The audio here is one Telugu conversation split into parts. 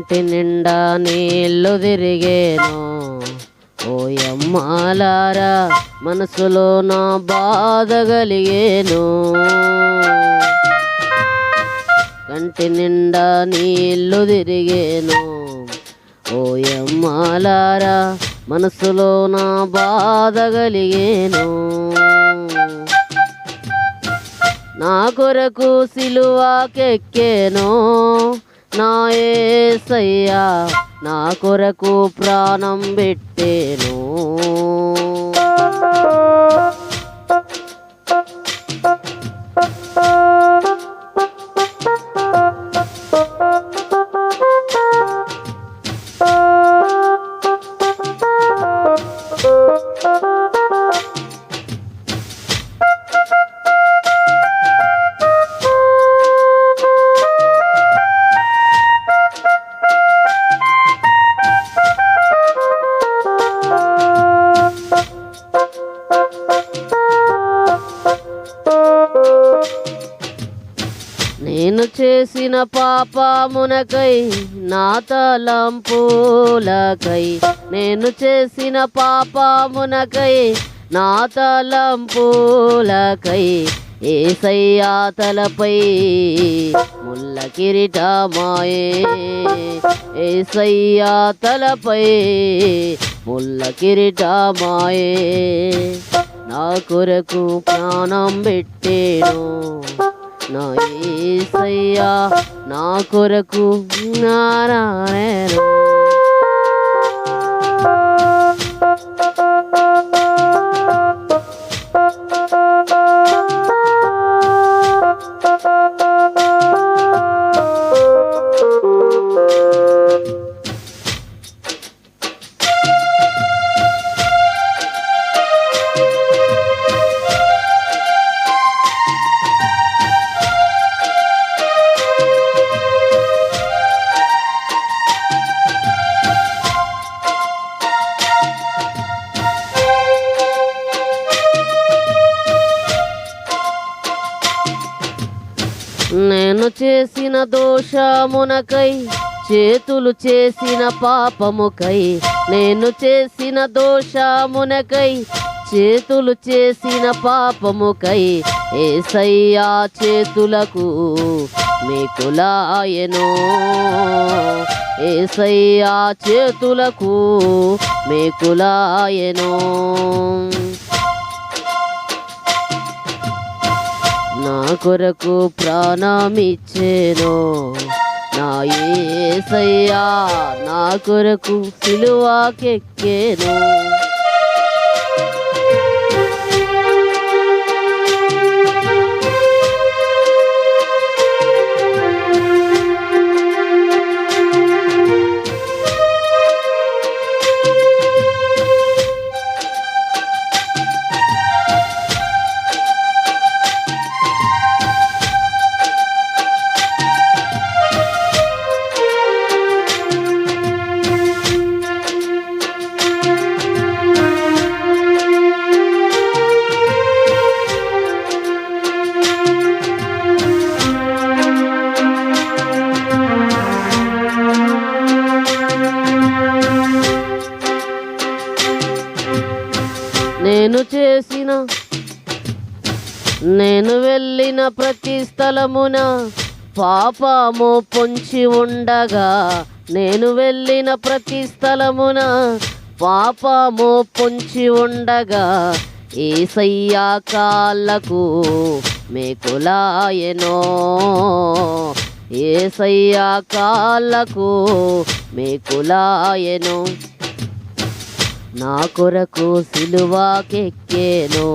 కంటి నిండా నీళ్ళు తిరిగేను ఓయమ్మాలారా మనసులో నా బాధ కలిగేను. కంటి నిండా నీళ్ళు తిరిగేను ఓయమ్మాలారా మనసులో నా బాధ కలిగేను. నా కొరకు సిలువకెక్కేను. నా ఏసయ్యా నా కొరకు ప్రాణం పెట్టేను. చేసిన పాపమునకై నా తలంపులకై నేను చేసిన పాపమునకై నా తలంపులకై ఏసయ్యా తలపై ముల్ల కిరీటమాయే. ఏసయ్యా తలపై ముల్ల కిరీటమాయే. నా కొరకు ప్రాణం పెట్టేను. నా ఏసయ్యా నా కొరకు నారాయణ నేను చేసిన దోషమునకై చేతులు చేసిన పాపముకై నేను చేసిన దోషమునకై చేతులు చేసిన పాపముకై ఏసయ్యా చేతులకు మీకులాయను. ఏసయ్యా చేతులకు మీకులాయను. కొరకు ప్రాణమిచ్చేను. నా ఏసయ్యా నా కొరకు సిలువాకెక్కేను. వెళ్ళిన ప్రతి స్థలమున పాపము పొంచి ఉండగా నేను వెళ్ళిన ప్రతి స్థలమున పాపము పొంచి ఉండగా ఏసయ్యా కాళ్ళకు మేకులాయనో. ఏసయ్యా కాళ్ళకు మేకులాయను. నా కొరకు సిలువాకెక్కేను.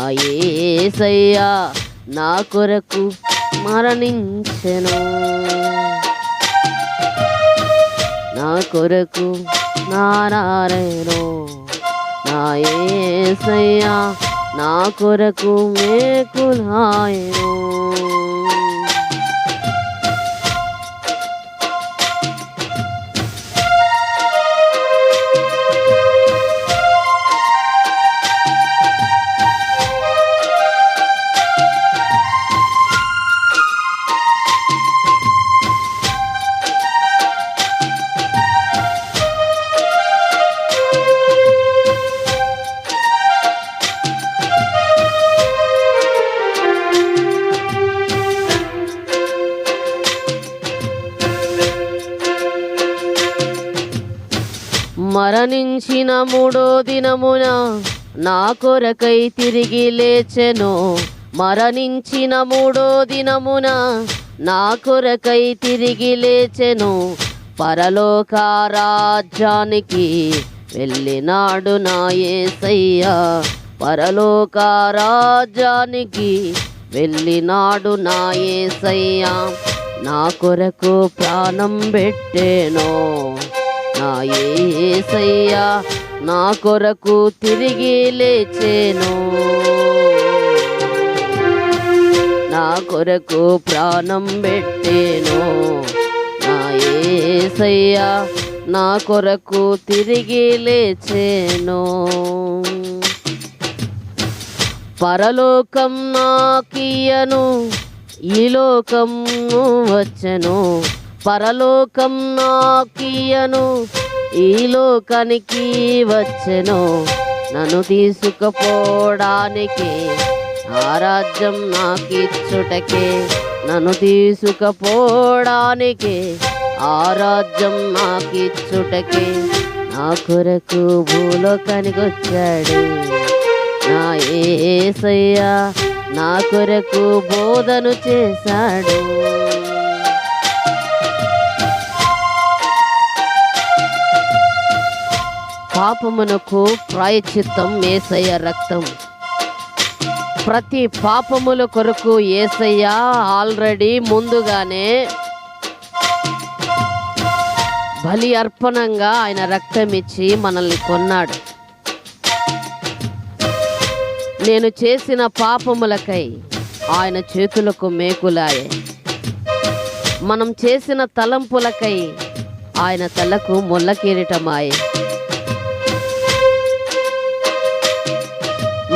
ఏసయ్యా నా కొరకు మరణించెను. నా కొరకు నారాయణు నా ఏసయ్యా నా కొరకు మేకులాయను. మరణించిన మూడో దినమున నా కొరకై తిరిగి లేచెను. మరణించిన మూడో దినమున నా కొరకై తిరిగి లేచెను. పరలోక రాజ్యానికి వెళ్ళినాడు నా ఏసయ్యా. పరలోక రాజ్యానికి వెళ్ళినాడు నా ఏసయ్యా. నా కొరకు ప్రాణం పెట్టేనో. నా ఏసయ్యా నా కొరకు తిరిగి లేచేను. నా కొరకు ప్రాణం పెట్టేను. నా ఏసయ్యా నా కొరకు తిరిగి లేచేను. పరలోకం నాకియను ఈ లోకం వచ్చెను. పరలోకం నాకియను ఈ లోకానికి వచ్చెను. నన్ను తీసుకుపోవడానికి ఆ రాజ్యం నాకిచ్చుటకే. నన్ను తీసుకుపోవడానికి ఆ రాజ్యం నాకిచ్చుటకే. నా కొరకు భూలోకానికి వచ్చాడు నా ఏసయ్యా నా కొరకు బోధను చేశాడు. పాపమునకు ప్రాయచిత్తం ఏసయ్య రక్తం. ప్రతి పాపముల కొరకు ఏసయ్య ఆల్రెడీ ముందుగానే బలి అర్పణంగా ఆయన రక్తం ఇచ్చి మనల్ని కొన్నాడు. నేను చేసిన పాపములకై ఆయన చేతులకు మేకులాయే. మనం చేసిన తలంపులకై ఆయన తలకు ముళ్ళ కిరీటమాయే.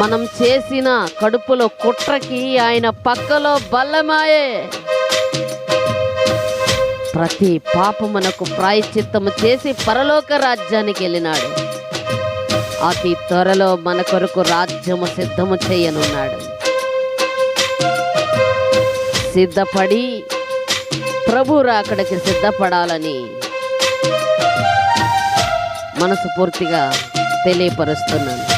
మనం చేసిన కడుపులో కుట్రకి ఆయన పక్కలో బల్లమాయే. ప్రతి పాపమునకు ప్రాయశ్చిత్తము చేసి పరలోక రాజ్యానికి వెళ్ళినాడు. అతి త్వరలో మన కొరకు రాజ్యము సిద్ధము చేయనున్నాడు. సిద్ధపడి ప్రభు రాకడికి సిద్ధపడాలని మనసు పూర్తిగా తెలియపరుస్తున్నాను.